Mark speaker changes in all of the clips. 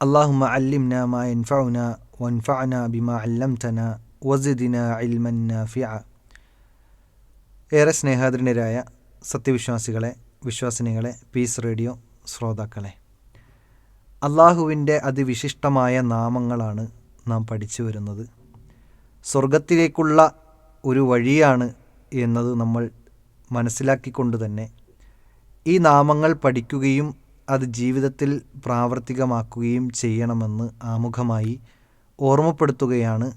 Speaker 1: اللهم علمنا ما ينفعنا وانفعنا بما علمتنا وزدنا علما نافعا ഏറെ സ്നേഹാദരനരായ സത്യവിശ്വാസികളെ വിശ്വാസിനികളെ piece radio ശ്രോതാക്കളെ അള്ളാഹുവിൻ്റെ അതിവിശിഷ്ടമായ നാമങ്ങളാണ് നാം പഠിച്ചു വരുന്നത് സ്വർഗത്തിലേക്കുള്ള ഒരു വഴിയാണ് എന്നത് നമ്മൾ മനസ്സിലാക്കിക്കൊണ്ട് തന്നെ ഈ നാമങ്ങൾ പഠിക്കുകയും അത് ജീവിതത്തിൽ പ്രാവർത്തികമാക്കുകയും ചെയ്യണമെന്ന് ആമുഖമായി ഓർമ്മപ്പെടുത്തുകയാണ്.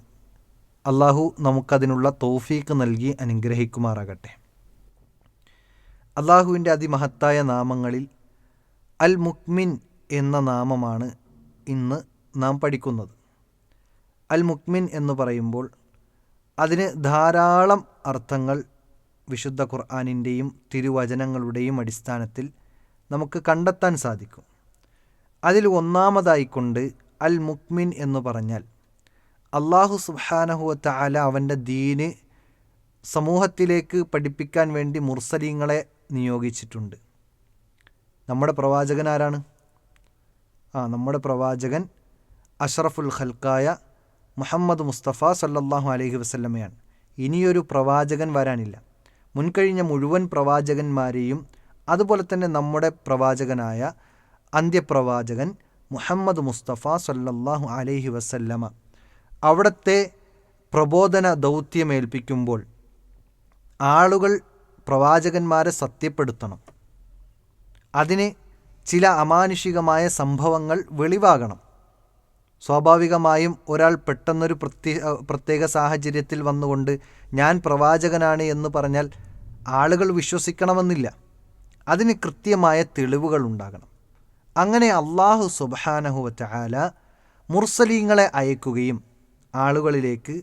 Speaker 1: അള്ളാഹു നമുക്കതിനുള്ള തോഫീക്ക് നൽകി അനുഗ്രഹിക്കുമാറാകട്ടെ. അള്ളാഹുവിന്റെ അതിമഹത്തായ നാമങ്ങളിൽ അൽ മുക്മിൻ എന്ന നാമമാണ് ഇന്ന് നാം പഠിക്കുന്നത്. അൽ മുക്മിൻ എന്ന് പറയുമ്പോൾ അതിന് ധാരാളം അർത്ഥങ്ങൾ വിശുദ്ധ ഖുർആാനിന്റെയും തിരുവചനങ്ങളുടെയും അടിസ്ഥാനത്തിൽ നമുക്ക് കണ്ടെത്താൻ സാധിക്കും. അതിൽ ഒന്നാമതായിക്കൊണ്ട് അൽ മുക്മിൻ എന്ന് പറഞ്ഞാൽ അള്ളാഹു സുബാനഹുവത്ത ആല അവന്റെ ദീന് സമൂഹത്തിലേക്ക് പഠിപ്പിക്കാൻ വേണ്ടി മുർസലീങ്ങളെ നിയോഗിച്ചിട്ടുണ്ട്. നമ്മുടെ പ്രവാചകൻ ആരാണ്? ആ നമ്മുടെ പ്രവാചകൻ അഷറഫുൽ ഖൽക്കായ മുഹമ്മദ് മുസ്തഫ സല്ലാഹു അലഹി വസല്ലമയാണ്. ഇനിയൊരു പ്രവാചകൻ വരാനില്ല. മുൻകഴിഞ്ഞ മുഴുവൻ പ്രവാചകന്മാരെയും അതുപോലെ തന്നെ നമ്മുടെ പ്രവാചകനായ അന്ത്യപ്രവാചകൻ മുഹമ്മദ് മുസ്തഫ സല്ലല്ലാഹു അലൈഹി വസല്ലമ അവിടുത്തെ പ്രബോധന ദൗത്യമേൽപ്പിക്കുമ്പോൾ ആളുകൾ പ്രവാചകന്മാരെ സത്യപ്പെടുത്തണം. അതിന് ചില അമാനുഷികമായ സംഭവങ്ങൾ വെളിവാകണം. സ്വാഭാവികമായും ഒരാൾ പെട്ടെന്നൊരു പ്രത്യേക പ്രത്യേക സാഹചര്യത്തിൽ വന്നുകൊണ്ട് ഞാൻ പ്രവാചകനാണ് എന്ന് പറഞ്ഞാൽ ആളുകൾ വിശ്വസിക്കണമെന്നില്ല. അതിന് കൃത്യമായ തെളിവുകൾ ഉണ്ടാകണം അങ്ങനെ അള്ളാഹു സുബാനഹുവറ്റ ആല മുർസലീങ്ങളെ അയക്കുകയും ആളുകളിലേക്ക്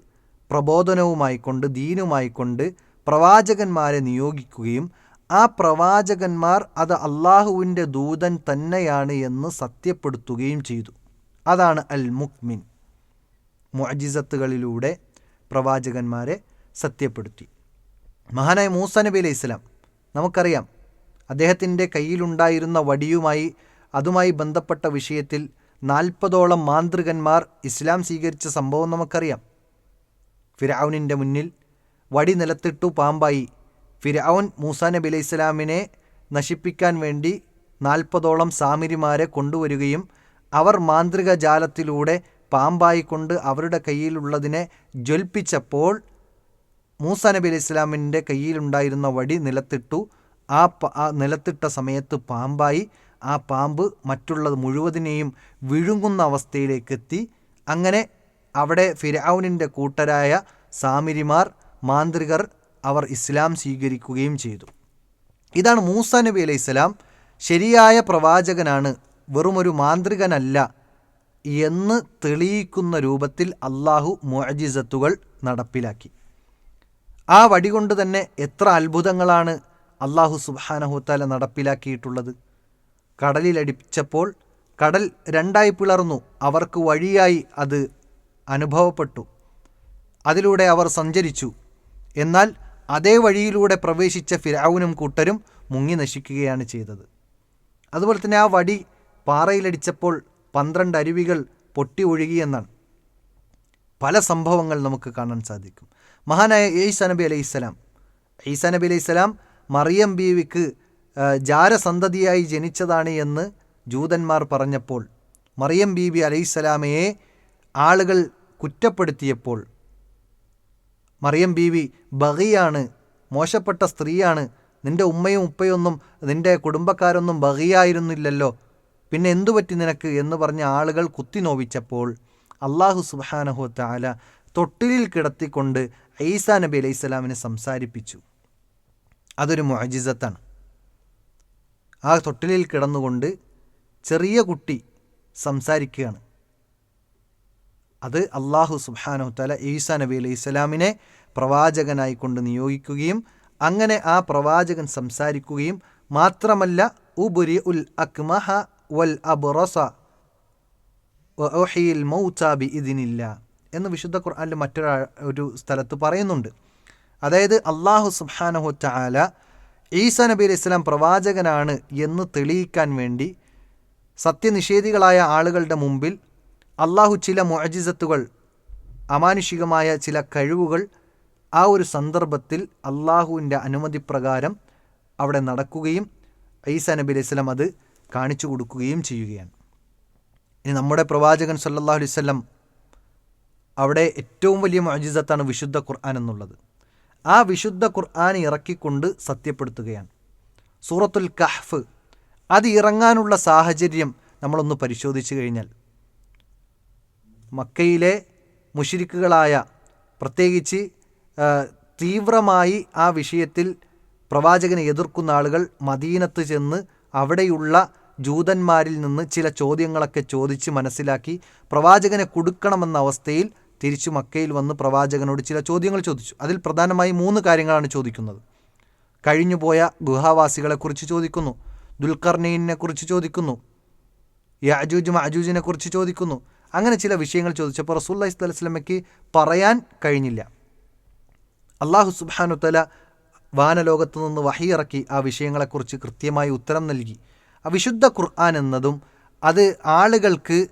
Speaker 1: പ്രബോധനവുമായിക്കൊണ്ട് ദീനുമായിക്കൊണ്ട് പ്രവാചകന്മാരെ നിയോഗിക്കുകയും ആ പ്രവാചകന്മാർ അത് അള്ളാഹുവിന്റെ ദൂതൻ തന്നെയാണ് എന്ന് സത്യപ്പെടുത്തുകയും ചെയ്തു. അതാണ് അൽ മുക്മിൻ മുഅജിസത്തുകളിലൂടെ പ്രവാചകന്മാരെ സത്യപ്പെടുത്തി. മഹാനായ മൂസ നബി അലൈഹി ഇസ്ലാം നമുക്കറിയാം അദ്ദേഹത്തിന്റെ കയ്യിലുണ്ടായിരുന്ന വടിയുമായി അതുമായി ബന്ധപ്പെട്ട വിഷയത്തിൽ നാൽപ്പതോളം മാന്ത്രികന്മാർ ഇസ്ലാം സ്വീകരിച്ച സംഭവം നമുക്കറിയാം. ഫിരാവുനിന്റെ മുന്നിൽ വടി നിലത്തിട്ടു പാമ്പായി. ഫിരാവുൻ മൂസ നബി അലൈഹി ഇസ്ലാമിനെ നശിപ്പിക്കാൻ വേണ്ടി നാൽപ്പതോളം സാമിരിമാരെ കൊണ്ടുവരികയും അവർ മാന്ത്രിക ജാലത്തിലൂടെ പാമ്പായിക്കൊണ്ട് അവരുടെ കയ്യിലുള്ളതിനെ ജ്വൽപ്പിച്ചപ്പോൾ മൂസ നബി അലൈഹി ഇസ്ലാമിന്റെ കയ്യിലുണ്ടായിരുന്ന വടി നിലത്തിട്ടു ആ ആ നിലത്തിട്ട സമയത്ത് പാമ്പായി ആ പാമ്പ് മറ്റുള്ളത് മുഴുവതിനെയും വിഴുങ്ങുന്ന അവസ്ഥയിലേക്കെത്തി. അങ്ങനെ അവിടെ ഫിരാവുനിന്റെ കൂട്ടരായ സാമിരിമാർ മാന്ത്രികർ അവർ ഇസ്ലാം സ്വീകരിക്കുകയും ചെയ്തു. ഇതാണ് മൂസ നബി അലൈഹി സ്വലാം ശരിയായ പ്രവാചകനാണ് വെറുമൊരു മാന്ത്രികനല്ല എന്ന് തെളിയിക്കുന്ന രൂപത്തിൽ അള്ളാഹു മുഅജിസത്തുകൾ നടപ്പിലാക്കി. ആ വടി കൊണ്ട് തന്നെ എത്ര അത്ഭുതങ്ങളാണ് അള്ളാഹു സുബാനഹുത്താല നടപ്പിലാക്കിയിട്ടുള്ളത്. കടലിലടിച്ചപ്പോൾ കടൽ രണ്ടായി പിളർന്നു. അവർക്ക് വഴിയായി അത് അനുഭവപ്പെട്ടു. അതിലൂടെ അവർ സഞ്ചരിച്ചു. എന്നാൽ അതേ വഴിയിലൂടെ പ്രവേശിച്ച ഫിരാവുനും കൂട്ടരും മുങ്ങി നശിക്കുകയാണ് ചെയ്തത്. അതുപോലെ തന്നെ ആ വടി പാറയിലടിച്ചപ്പോൾ പന്ത്രണ്ട് അരുവികൾ പൊട്ടി ഒഴുകിയെന്നാണ് പല സംഭവങ്ങൾ നമുക്ക് കാണാൻ സാധിക്കും. മഹാനായ ഈസാ നബി അലൈഹി സ്വലാം ഈസ നബി അലൈഹി സ്വലാം മറിയം ബീവിക്ക് ജാരസന്തതിയായി ജനിച്ചതാണ് എന്ന് ജൂതന്മാർ പറഞ്ഞപ്പോൾ മറിയം ബീബി അലൈഹിസ്സലാമയെ ആളുകൾ കുറ്റപ്പെടുത്തിയപ്പോൾ മറിയം ബീവി ബഹിയാണ് മോശപ്പെട്ട സ്ത്രീയാണ് നിന്റെ ഉമ്മയും ഉപ്പയൊന്നും നിന്റെ കുടുംബക്കാരൊന്നും ബഹിയായിരുന്നില്ലല്ലോ പിന്നെ എന്തു പറ്റി നിനക്ക് എന്ന് പറഞ്ഞ ആളുകൾ കുത്തിനോവിച്ചപ്പോൾ അള്ളാഹു സുബാനഹു താല തൊട്ടിലിൽ കിടത്തിക്കൊണ്ട് ഈസാ നബി അലൈഹി സ്വലാമിനെ സംസാരിപ്പിച്ചു. അതൊരു മൊജിസത്താണ് ആ തൊട്ടിലിൽ കിടന്നുകൊണ്ട് ചെറിയ കുട്ടി സംസാരിക്കുകയാണ്. അത് അള്ളാഹു സുബാനു തല ഈസാ നബി അലൈഹി സ്വലാമിനെ പ്രവാചകനായി കൊണ്ട് നിയോഗിക്കുകയും അങ്ങനെ ആ പ്രവാചകൻ സംസാരിക്കുകയും മാത്രമല്ല ഉബുരി ഉൽ അക്മഹ വൽ അബുറസ വഹിയിൽ മൗച്ചാബി ഇതിനില്ല എന്ന് വിശുദ്ധ ഖുർആാനിൽ മറ്റൊരു ഒരു സ്ഥലത്ത് പറയുന്നുണ്ട്. അതായത് അള്ളാഹു സുബാനഹു ചാല ഈസ നബി അലൈഹി ഇസ്ലാം പ്രവാചകനാണ് എന്ന് തെളിയിക്കാൻ വേണ്ടി സത്യനിഷേധികളായ ആളുകളുടെ മുമ്പിൽ അള്ളാഹു ചില മുഅജിസത്തുകൾ അമാനുഷികമായ ചില കഴിവുകൾ ആ ഒരു സന്ദർഭത്തിൽ അള്ളാഹുവിന്റെ അനുമതി പ്രകാരം അവിടെ നടക്കുകയും ഈസ നബി അലൈഹി സ്വലം അത് കാണിച്ചു കൊടുക്കുകയും ചെയ്യുകയാണ്. ഇനി നമ്മുടെ പ്രവാചകൻ സല്ലല്ലാഹു അലൈവല്ലം അവിടെ ഏറ്റവും വലിയ മൊജിസത്താണ് വിശുദ്ധ ഖുർആൻ എന്നുള്ളത്. ആ വിശുദ്ധ ഖുർആൻ ഇറക്കിക്കൊണ്ട് സത്യപ്പെടുത്തുകയാണ്. സൂറത്തുൽ കഹ്ഫ്. അത് ഇറങ്ങാനുള്ള സാഹചര്യം നമ്മളൊന്ന് പരിശോധിച്ചു കഴിഞ്ഞാൽ മക്കയിലെ മുഷിരിക്കുകളായ പ്രത്യേകിച്ച് തീവ്രമായി ആ വിഷയത്തിൽ പ്രവാചകനെ എതിർക്കുന്ന ആളുകൾ മദീനത്ത് ചെന്ന് അവിടെയുള്ള ജൂതന്മാരിൽ നിന്ന് ചില ചോദ്യങ്ങളൊക്കെ ചോദിച്ച് മനസ്സിലാക്കി പ്രവാചകനെ കൊടുക്കണമെന്ന അവസ്ഥയിൽ തിരിച്ചു മക്കയിൽ വന്ന് പ്രവാചകനോട് ചില ചോദ്യങ്ങൾ ചോദിച്ചു. അതിൽ പ്രധാനമായി മൂന്ന് കാര്യങ്ങളാണ് ചോദിക്കുന്നത്. കഴിഞ്ഞുപോയ ഗുഹാവാസികളെക്കുറിച്ച് ചോദിക്കുന്നു. ദുൽഖർനീനെ കുറിച്ച് ചോദിക്കുന്നു. യാജൂജ് അജൂജിനെ കുറിച്ച് ചോദിക്കുന്നു. അങ്ങനെ ചില വിഷയങ്ങൾ ചോദിച്ചപ്പോൾ റസൂല്ലാ സ്വലമയ്ക്ക് പറയാൻ കഴിഞ്ഞില്ല. അള്ളാഹു സുബാനു തല വാനലോകത്ത് നിന്ന് വഹിയിറക്കി ആ വിഷയങ്ങളെക്കുറിച്ച് കൃത്യമായി ഉത്തരം നൽകി. വിശുദ്ധ ഖുർആൻ എന്നതും അത് ആളുകൾക്ക്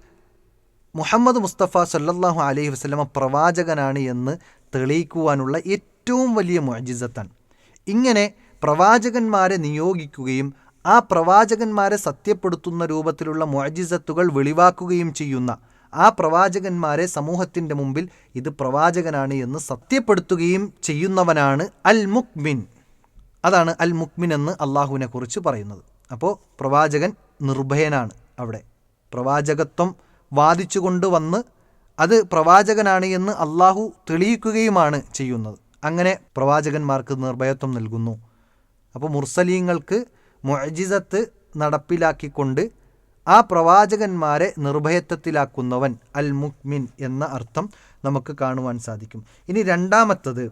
Speaker 1: മുഹമ്മദ് മുസ്തഫ സല്ലാഹു അലൈഹി വസ്ലമ പ്രവാചകനാണ് എന്ന് തെളിയിക്കുവാനുള്ള ഏറ്റവും വലിയ മുഅജിസത്താണ് ഇങ്ങനെ പ്രവാചകന്മാരെ നിയോഗിക്കുകയും ആ പ്രവാചകന്മാരെ സത്യപ്പെടുത്തുന്ന രൂപത്തിലുള്ള മുഅജിസത്തുകൾ വെളിവാക്കുകയും ചെയ്യുന്ന ആ പ്രവാചകന്മാരെ സമൂഹത്തിന്റെ മുമ്പിൽ ഇത് പ്രവാചകനാണ് എന്ന് സത്യപ്പെടുത്തുകയും ചെയ്യുന്നവനാണ് അൽ മുക്മിൻ അതാണ് അൽ മുക്മിൻ എന്ന് അള്ളാഹുവിനെ കുറിച്ച് പറയുന്നത്. അപ്പോൾ പ്രവാചകൻ നിർഭയനാണ് അവിടെ. പ്രവാചകത്വം വാദിച്ചുകൊണ്ട് വന്ന് അത് പ്രവാചകനാണ് എന്ന് അള്ളാഹു തെളിയിക്കുകയുമാണ് ചെയ്യുന്നത്. അങ്ങനെ പ്രവാചകന്മാർക്ക് നിർഭയത്വം നൽകുന്നു. അപ്പോൾ മുർസലീങ്ങൾക്ക് മുഅജിസത്ത് നടപ്പിലാക്കിക്കൊണ്ട് ആ പ്രവാചകന്മാരെ നിർഭയത്വത്തിലാക്കുന്നവൻ അൽ മുക്മിൻ എന്ന അർത്ഥം നമുക്ക് കാണുവാൻ സാധിക്കും. ഇനി രണ്ടാമത്തത്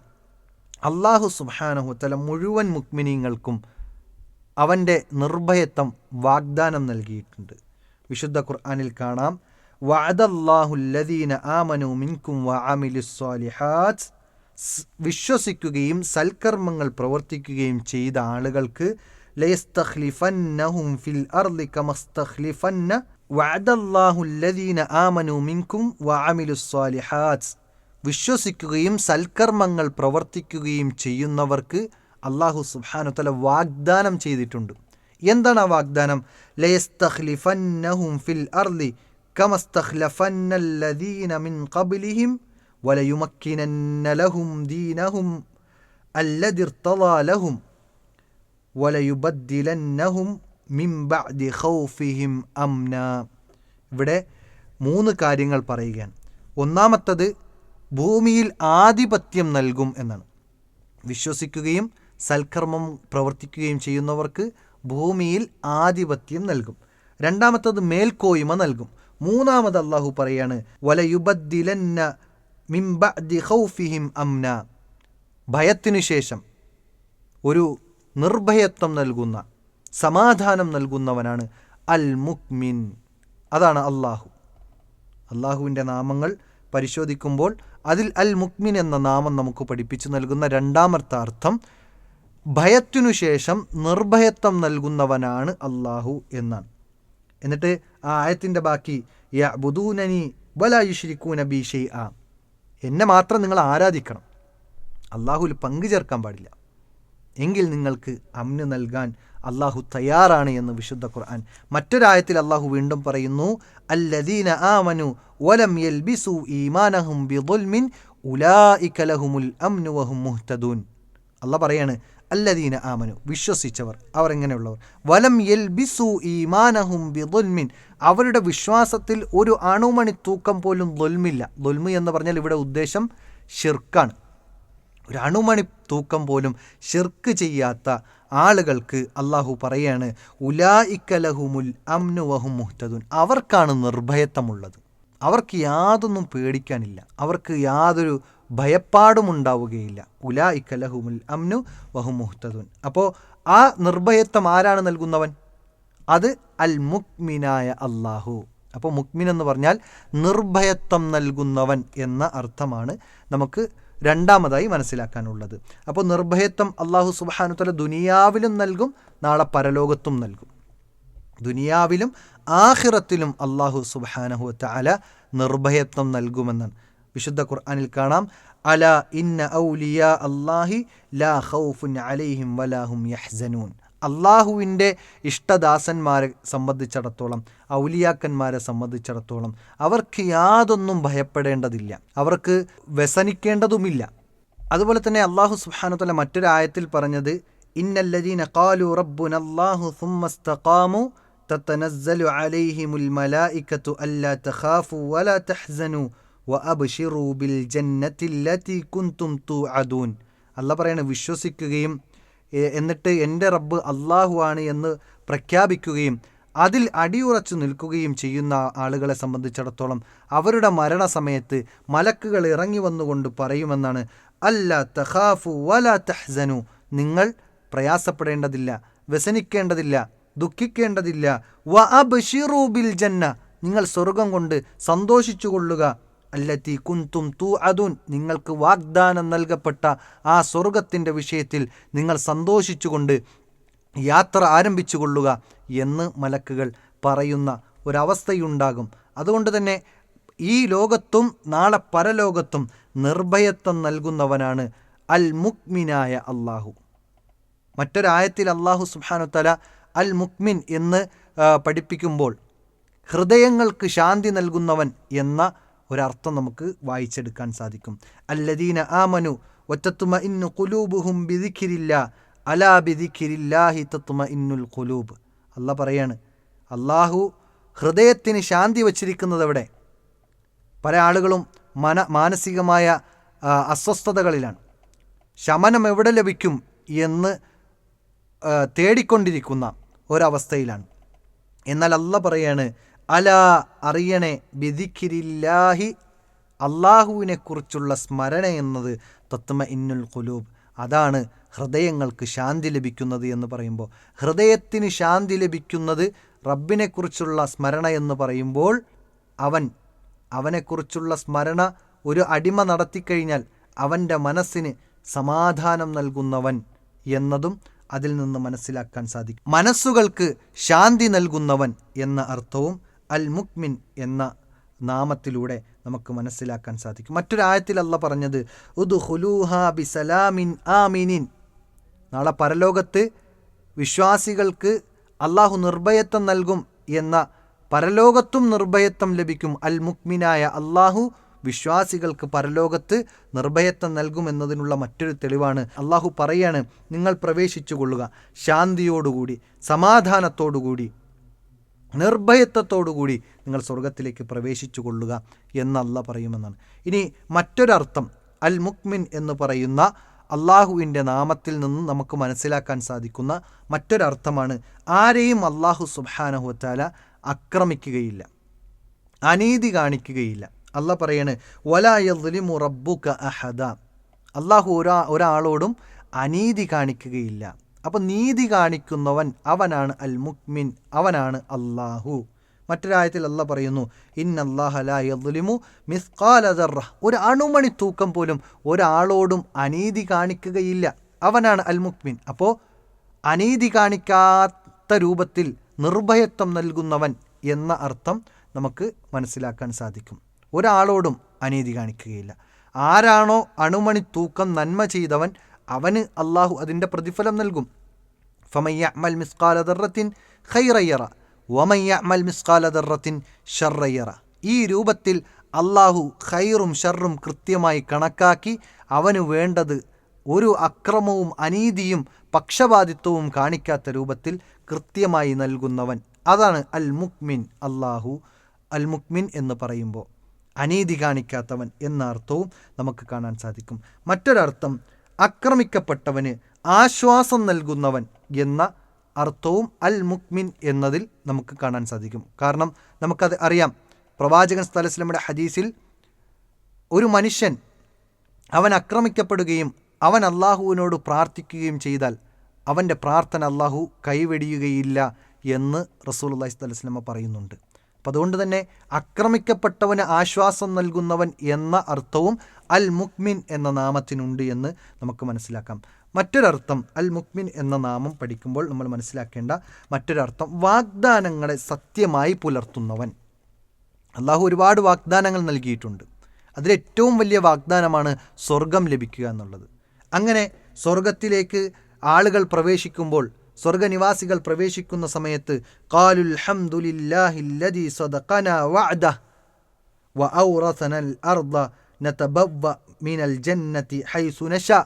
Speaker 1: അള്ളാഹു സുബാനഹുത്തല മുഴുവൻ മുക്മിനീങ്ങൾക്കും അവന്റെ നിർഭയത്വം വാഗ്ദാനം നൽകിയിട്ടുണ്ട്. വിശുദ്ധ ഖുർആാനിൽ കാണാം വിശ്വസിക്കുകയും സൽക്കർമ്മങ്ങൾ പ്രവർത്തിക്കുകയും ചെയ്ത ആളുകൾക്ക് ഫിൽ അർളി വിശ്വസിക്കുകയും സൽക്കർമ്മങ്ങൾ പ്രവർത്തിക്കുകയും ചെയ്യുന്നവർക്ക് അള്ളാഹു സുബാനുത്തല വാഗ്ദാനം ചെയ്തിട്ടുണ്ട്. എന്താണ് ആ വാഗ്ദാനം? ലയസ്തഖ്ലിഫന്നഹും ഫിൽ അർളി കമസ്തഖ്ലഫന്നല്ലദീന മിൻ ഖബ്ലിഹിം وليمكنن ലഹും ദീനഹും الذي ارتضى ലഹും വലയുബദ്ദിലന്നഹും മിൻ ബഅദി ഖൗഫിഹിം അംന ഇവിടെ മൂന്ന് കാര്യങ്ങൾ പറയുകയാണ്. ഒന്നാമത്തത് ഭൂമിയിൽ ആധിപത്യം നൽകും എന്നാണ്. വിശ്വസിക്കുകയും സൽക്കർമ്മം പ്രവർത്തിക്കുകയും ചെയ്യുന്നവർക്ക് ഭൂമിയിൽ ആധിപത്യം നൽകും. രണ്ടാമത്തത് മേൽക്കോയ്മ നൽകും. മൂന്നാമത് അള്ളാഹു പറയാണ് വലയുബദ്ദിലന്ന മിംബി ഖൗഫിഹിം അംന. ഭയത്തിനു ശേഷം ഒരു നിർഭയത്വം നൽകുന്ന സമാധാനം നൽകുന്നവനാണ് അൽ മുക്മിൻ അതാണ് അള്ളാഹു അള്ളാഹുവിന്റെ നാമങ്ങൾ പരിശോധിക്കുമ്പോൾ അതിൽ അൽ മുക്മിൻ എന്ന നാമം നമുക്ക് പഠിപ്പിച്ചു നൽകുന്ന രണ്ടാമത്തെ അർത്ഥം ഭയത്തിനു ശേഷം നിർഭയത്വം നൽകുന്നവനാണ് അള്ളാഹു എന്നാണ്. എന്നിട്ട് ആ ആയത്തിന്റെ ബാക്കി യ ബുദൂനനി വലായുഷിരിക്കൂന ഷെയ് ആ എന്നെ മാത്രം നിങ്ങൾ ആരാധിക്കണം. അള്ളാഹുവിൽ പങ്കു ചേർക്കാൻ പാടില്ല. എങ്കിൽ നിങ്ങൾക്ക് അമ്ന് നൽകാൻ അള്ളാഹു തയ്യാറാണ് എന്ന് വിശുദ്ധ ഖുർആൻ. മറ്റൊരായത്തിൽ അള്ളാഹു വീണ്ടും പറയുന്നു അല്ലദീന ആമനു വലം യൽബിസു ഈമാനഹും ബിദുൽമിൻ ഉലാ ലഹുമുൽ അംനു വഹും മുഹ്തദൂൻ. അല്ല പറയാണ് അല്ലദീന ആമനു വിശ്വസിച്ചവർ അവർ എങ്ങനെയുള്ളവർ വലം യൽബിസു ഈമാനഹും ബിദുൽമിൻ. അവരുടെ വിശ്വാസത്തിൽ ഒരു അണുമണി തൂക്കം പോലും ദുൽമില്ല. ദുൽമി എന്ന് പറഞ്ഞാൽ ഇവിടെ ഉദ്ദേശം ഷിർക്കാണ് ഒരു അണുമണി തൂക്കം പോലും ഷിർക്ക് ചെയ്യാത്ത ആളുകൾക്ക് അള്ളാഹു പറയാണ് ഉലായിക്കലഹുമുൽ അംനു വഹും മുഹ്തദുൻ. അവർക്കാണ് നിർഭയത്വമുള്ളത്. അവർക്ക് യാതൊന്നും പേടിക്കാനില്ല. അവർക്ക് യാതൊരു ഭയപ്പാടും ഉണ്ടാവുകയില്ല ഉലാ ഇക്കലഹുമുൽ അംനു വഹു മുഹ്തദുൻ. അപ്പോൾ ആ നിർഭയത്വം ആരാണ് നൽകുന്നവൻ? അത് അൽ മുക്മിനായ അള്ളാഹു അപ്പോൾ മുക്മിൻ എന്ന് പറഞ്ഞാൽ നിർഭയത്വം നൽകുന്നവൻ എന്ന അർത്ഥമാണ് നമുക്ക് രണ്ടാമതായി മനസ്സിലാക്കാനുള്ളത്. അപ്പോൾ നിർഭയത്വം അള്ളാഹു സുബാനുത്തല ദുനിയാവിലും നൽകും നാളെ പരലോകത്തും നൽകും. ദുനിയാവിലും ആഹിറത്തിലും അള്ളാഹു സുബാനഹു തല നിർഭയത്വം നൽകുമെന്നാണ്. വിശുദ്ധ ഖുർആാനിൽ കാണാം. അല ഇന്ന ഔലിയ അള്ളാഹി ലാ ഖൗഫുൻ അലൈഹിം വലാഹും യഹ്സനൂൻ. അള്ളാഹുവിന്റെ ഇഷ്ടദാസന്മാരെ സംബന്ധിച്ചിടത്തോളം ഔലിയാക്കന്മാരെ സംബന്ധിച്ചിടത്തോളം അവർക്ക് യാതൊന്നും ഭയപ്പെടേണ്ടതില്ല. അവർക്ക് വ്യസനിക്കേണ്ടതുമില്ല. അതുപോലെ തന്നെ അള്ളാഹു സുബാനത്തല മറ്റൊരു ആയത്തിൽ പറഞ്ഞത് ഇന്നല്ലദീന ഖാലു റബ്ബുൻ അള്ളാഹു സുമ്മസ്തഖാമു തത്തനസ്സലു അലൈഹിമുൽ മലായികത്തു അല്ലാ തഖാഫു വലാ തഹ്സനൂ. വഅബ്ഷിറൂ ബിൽ അല്ല പറയാണ് വിശ്വസിക്കുകയും എന്നിട്ട് എന്റെ റബ്ബ് അള്ളാഹു ആണ് എന്ന് പ്രഖ്യാപിക്കുകയും അതിൽ അടിയുറച്ചു നിൽക്കുകയും ചെയ്യുന്ന ആളുകളെ സംബന്ധിച്ചിടത്തോളം അവരുടെ മരണസമയത്ത് മലക്കുകൾ ഇറങ്ങി വന്നുകൊണ്ട് പറയുമെന്നാണ് അല്ല തഹാഫു വല തഹ്സനു. നിങ്ങൾ പ്രയാസപ്പെടേണ്ടതില്ല വ്യസനിക്കേണ്ടതില്ല ദുഃഖിക്കേണ്ടതില്ല. വ അബ് ബിൽ ജന്ന നിങ്ങൾ സ്വർഗം കൊണ്ട് സന്തോഷിച്ചു കൊള്ളുക അല്ലത്തി കുന്തും തൂ അതുൻ നിങ്ങൾക്ക് വാഗ്ദാനം നൽകപ്പെട്ട ആ സ്വർഗത്തിന്റെ വിഷയത്തിൽ നിങ്ങൾ സന്തോഷിച്ചുകൊണ്ട് യാത്ര ആരംഭിച്ചു കൊള്ളുക എന്ന് മലക്കുകൾ പറയുന്ന ഒരവസ്ഥയുണ്ടാകും. അതുകൊണ്ട് തന്നെ ഈ ലോകത്തും നാളെ പരലോകത്തും നിർഭയത്വം നൽകുന്നവനാണ് അൽ മുക്മിനായ അള്ളാഹു മറ്റൊരായത്തിൽ അള്ളാഹു സുബാനു തല അൽ മുക്മിൻ എന്ന് പഠിപ്പിക്കുമ്പോൾ ഹൃദയങ്ങൾക്ക് ശാന്തി നൽകുന്നവൻ എന്ന ഒരർത്ഥം നമുക്ക് വായിച്ചെടുക്കാൻ സാധിക്കും. അല്ലദീന ആമനു ഒറ്റത്തുമ ഇന്നു കുലൂബുഹും ബിദിഖിരില്ല അലാ ബിദിഖിരില്ലാഹി തത്തുമ ഇന്നുൽ കുലൂബ് അല്ല പറയാണ് അള്ളാഹു ഹൃദയത്തിന് ശാന്തി വച്ചിരിക്കുന്നത് എവിടെ പല ആളുകളും മന മാനസികമായ അസ്വസ്ഥതകളിലാണ്. ശമനം എവിടെ ലഭിക്കും എന്ന് തേടിക്കൊണ്ടിരിക്കുന്ന ഒരവസ്ഥയിലാണ്. എന്നാൽ അല്ല പറയാണ് അല അറിയണേ ബിദിഖിരില്ലാഹി അള്ളാഹുവിനെക്കുറിച്ചുള്ള സ്മരണ എന്നത് തത്മ ഇന്നുൽ കുലൂബ് അതാണ് ഹൃദയങ്ങൾക്ക് ശാന്തി ലഭിക്കുന്നത് എന്ന് പറയുമ്പോൾ. ഹൃദയത്തിന് ശാന്തി ലഭിക്കുന്നത് റബ്ബിനെക്കുറിച്ചുള്ള സ്മരണ എന്ന് പറയുമ്പോൾ അവൻ അവനെക്കുറിച്ചുള്ള സ്മരണ ഒരു അടിമ നടത്തിക്കഴിഞ്ഞാൽ അവന്റെ മനസ്സിന് സമാധാനം നൽകുന്നവൻ എന്നതും അതിൽ നിന്ന് മനസ്സിലാക്കാൻ സാധിക്കും. മനസ്സുകൾക്ക് ശാന്തി നൽകുന്നവൻ എന്ന അർത്ഥവും അൽ മുക്മിൻ എന്ന നാമത്തിലൂടെ നമുക്ക് മനസ്സിലാക്കാൻ സാധിക്കും. മറ്റൊരായത്തിൽ അല്ല പറഞ്ഞത് ഉദു ഹുലൂഹ ബിസലാമിൻ ആമിനിൻ. നാളെ പരലോകത്ത് വിശ്വാസികൾക്ക് അള്ളാഹു നിർഭയത്വം നൽകും എന്ന പരലോകത്തും നിർഭയത്വം ലഭിക്കും. അൽ മുക്മിനായ അള്ളാഹു വിശ്വാസികൾക്ക് പരലോകത്ത് നിർഭയത്വം നൽകുമെന്നതിനുള്ള മറ്റൊരു തെളിവാണ്. അള്ളാഹു പറയാണ് നിങ്ങൾ പ്രവേശിച്ചു കൊള്ളുക ശാന്തിയോടുകൂടി സമാധാനത്തോടുകൂടി നിർഭയത്വത്തോടുകൂടി നിങ്ങൾ സ്വർഗത്തിലേക്ക് പ്രവേശിച്ചു കൊള്ളുക എന്നല്ല പറയുമെന്നാണ്. ഇനി മറ്റൊരർത്ഥം അൽ മുക്മിൻ എന്ന് പറയുന്ന അള്ളാഹുവിന്റെ നാമത്തിൽ നിന്ന് നമുക്ക് മനസ്സിലാക്കാൻ സാധിക്കുന്ന മറ്റൊരർത്ഥമാണ് ആരെയും അള്ളാഹു സുബാനഹുത്താല അക്രമിക്കുകയില്ല അനീതി കാണിക്കുകയില്ല. അല്ല പറയാണ് വലായലിമു റബ്ബുക അഹദ. അള്ളാഹു ഒരാ ഒരാളോടും അനീതി കാണിക്കുകയില്ല. അപ്പം നീതി കാണിക്കുന്നവൻ അവനാണ് അൽ മുക്മിൻ അവനാണ് അള്ളാഹു മറ്റൊരായത്തിൽ അല്ല പറയുന്നു ഇന്നല്ലാഹലിമു മിസ്കാലദറ ഒരു അണുമണി തൂക്കം പോലും ഒരാളോടും അനീതി കാണിക്കുകയില്ല. അവനാണ് അൽ മുക്മിൻ അപ്പോൾ അനീതി കാണിക്കാത്ത രൂപത്തിൽ നിർഭയത്വം നൽകുന്നവൻ എന്ന അർത്ഥം നമുക്ക് മനസ്സിലാക്കാൻ സാധിക്കും. ഒരാളോടും അനീതി കാണിക്കുകയില്ല. ആരാണോ അണുമണി തൂക്കം നന്മ ചെയ്തവൻ അവന് അള്ളാഹു അതിന്റെ പ്രതിഫലം നൽകും. ഫമയ്യ അമൽ മിസ്കാല ദർറത്തിൻ ഖൈറയ്യറ വമയ്യ അമൽ മിസ്കാല ദർറത്തിൻ ഷർറയ്യറ ഈ രൂപത്തിൽ അള്ളാഹു ഖൈറും ഷർറും കൃത്യമായി കണക്കാക്കി അവന് വേണ്ടത് ഒരു അക്രമവും അനീതിയും പക്ഷപാതിത്വവും കാണിക്കാത്ത രൂപത്തിൽ കൃത്യമായി നൽകുന്നവൻ. അതാണ് അൽ മുക്മിൻ അള്ളാഹു അൽ മുക്മിൻ എന്ന് പറയുമ്പോൾ അനീതി കാണിക്കാത്തവൻ എന്ന അർത്ഥവും നമുക്ക് കാണാൻ സാധിക്കും. മറ്റൊരർത്ഥം ആക്രമിക്കപ്പെട്ടവന് ആശ്വാസം നൽകുന്നവൻ എന്ന അർത്ഥവും അൽ മുക്മിൻ എന്നതിൽ നമുക്ക് കാണാൻ സാധിക്കും. കാരണം നമുക്കത് അറിയാം. പ്രവാചകൻ സ്ഥലസ്ലമിയുടെ ഹദീസിൽ ഒരു മനുഷ്യൻ അവൻ ആക്രമിക്കപ്പെടുകയും അവൻ അള്ളാഹുവിനോട് പ്രാർത്ഥിക്കുകയും ചെയ്താൽ അവന്റെ പ്രാർത്ഥന അള്ളാഹു കൈവെടിയുകയില്ല എന്ന് റസൂൽ അള്ളാഹി സ്വലസ്ലമ്മ പറയുന്നുണ്ട്. അപ്പം അതുകൊണ്ട് തന്നെ ആക്രമിക്കപ്പെട്ടവന് ആശ്വാസം നൽകുന്നവൻ എന്ന അർത്ഥവും അൽ മുക്മിൻ എന്ന നാമത്തിനുണ്ട് എന്ന് നമുക്ക് മനസ്സിലാക്കാം. മറ്റൊരർത്ഥം അൽ മുക്മിൻ എന്ന നാമം പഠിക്കുമ്പോൾ നമ്മൾ മനസ്സിലാക്കേണ്ട മറ്റൊരർത്ഥം വാഗ്ദാനങ്ങളെ സത്യമായി പുലർത്തുന്നവൻ. അള്ളാഹു ഒരുപാട് വാഗ്ദാനങ്ങൾ നൽകിയിട്ടുണ്ട്. അതിലേറ്റവും വലിയ വാഗ്ദാനമാണ് സ്വർഗം ലഭിക്കുക എന്നുള്ളത്. അങ്ങനെ സ്വർഗത്തിലേക്ക് ആളുകൾ പ്രവേശിക്കുമ്പോൾ സ്വർഗനിവാസികൾ പ്രവേശിക്കുന്ന സമയത്ത് കാലുൽ സദഖന വഅദ വഔറസനൽ അർദ നതബവ്വ മിനൽ ജന്നത്തി ഹൈസു നശാ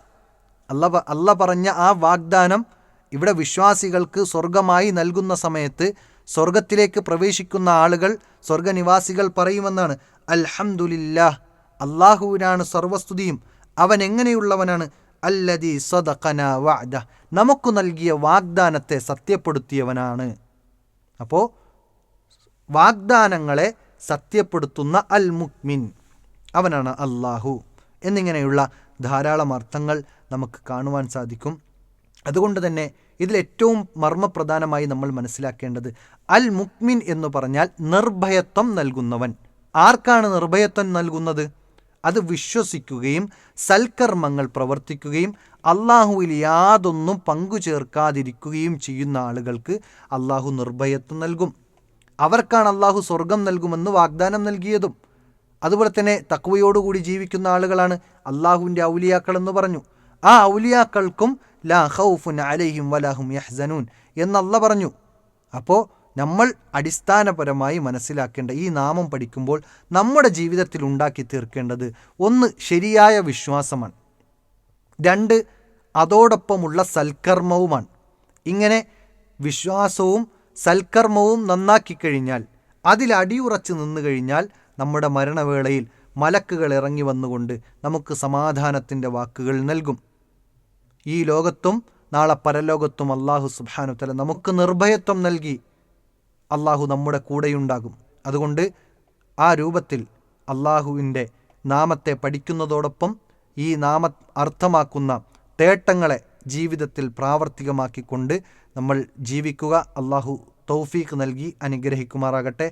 Speaker 1: അല്ല അല്ല പറഞ്ഞ ആ വാഗ്ദാനം ഇവിടെ വിശ്വാസികൾക്ക് സ്വർഗമായി നൽകുന്ന സമയത്ത് സ്വർഗത്തിലേക്ക് പ്രവേശിക്കുന്ന ആളുകൾ സ്വർഗനിവാസികൾ പറയുമെന്നാണ്. അൽഹംദുലില്ലാ അള്ളാഹുവിനാണ് സർവസ്തുതിയും അവൻ എങ്ങനെയുള്ളവനാണ്? അല്ലതി സദഖന വാദ നമുക്ക് നൽകിയ വാഗ്ദാനത്തെ സത്യപ്പെടുത്തിയവനാണ്. അപ്പോൾ വാഗ്ദാനങ്ങളെ സത്യപ്പെടുത്തുന്ന അൽ മുക്മിൻ അവനാണ് അള്ളാഹു എന്നിങ്ങനെയുള്ള ധാരാളം അർത്ഥങ്ങൾ നമുക്ക് കാണുവാൻ സാധിക്കും. അതുകൊണ്ട് തന്നെ ഇതിലേറ്റവും മർമ്മപ്രധാനമായി നമ്മൾ മനസ്സിലാക്കേണ്ടത് അൽ മുക്മിൻ എന്ന് പറഞ്ഞാൽ നിർഭയത്വം നൽകുന്നവൻ. ആർക്കാണ് നിർഭയത്വം നൽകുന്നത്? അത് വിശ്വസിക്കുകയും സൽക്കർമ്മങ്ങൾ പ്രവർത്തിക്കുകയും അള്ളാഹുവിൽ യാതൊന്നും പങ്കു ചേർക്കാതിരിക്കുകയും ചെയ്യുന്ന ആളുകൾക്ക് അള്ളാഹു നിർഭയത്വം നൽകും. അവർക്കാണ് അള്ളാഹു സ്വർഗം നൽകുമെന്ന് വാഗ്ദാനം നൽകിയതും. അതുപോലെ തന്നെ തക്വയോടുകൂടി ജീവിക്കുന്ന ആളുകളാണ് അള്ളാഹുവിന്റെ ഔലിയാക്കൾ എന്ന് പറഞ്ഞു. ആ ഔലിയാക്കൾക്കും ലാ ഹൗഫുൻ അലൈഹിം വലാഹും യഹ്സനൂൻ എന്നല്ല പറഞ്ഞു. അപ്പോൾ നമ്മൾ അടിസ്ഥാനപരമായി മനസ്സിലാക്കേണ്ട ഈ നാമം പഠിക്കുമ്പോൾ നമ്മുടെ ജീവിതത്തിൽ ഉണ്ടാക്കി തീർക്കേണ്ടത് ഒന്ന് ശരിയായ വിശ്വാസമാണ്. രണ്ട് അതോടൊപ്പമുള്ള സൽക്കർമ്മവുമാണ്. ഇങ്ങനെ വിശ്വാസവും സൽക്കർമ്മവും നന്നാക്കി കഴിഞ്ഞാൽ അതിൽ അടിയുറച്ച് നിന്നു കഴിഞ്ഞാൽ നമ്മുടെ മരണവേളയിൽ മലക്കുകൾ ഇറങ്ങി വന്നുകൊണ്ട് നമുക്ക് സമാധാനത്തിന്റെ വാക്കുകൾ നൽകും. ഈ ലോകത്തും നാളെ പരലോകത്തും അള്ളാഹു സുബാനുത്തല നമുക്ക് നിർഭയത്വം നൽകി അള്ളാഹു നമ്മുടെ കൂടെയുണ്ടാകും. അതുകൊണ്ട് ആ രൂപത്തിൽ അള്ളാഹുവിന്റെ നാമത്തെ പഠിക്കുന്നതോടൊപ്പം ഈ നാമ അർത്ഥമാക്കുന്ന തേട്ടങ്ങളെ ജീവിതത്തിൽ പ്രാവർത്തികമാക്കിക്കൊണ്ട് നമ്മൾ ജീവിക്കുക. അള്ളാഹു തൗഫീഖ് നൽകി അനുഗ്രഹിക്കുമാറാകട്ടെ.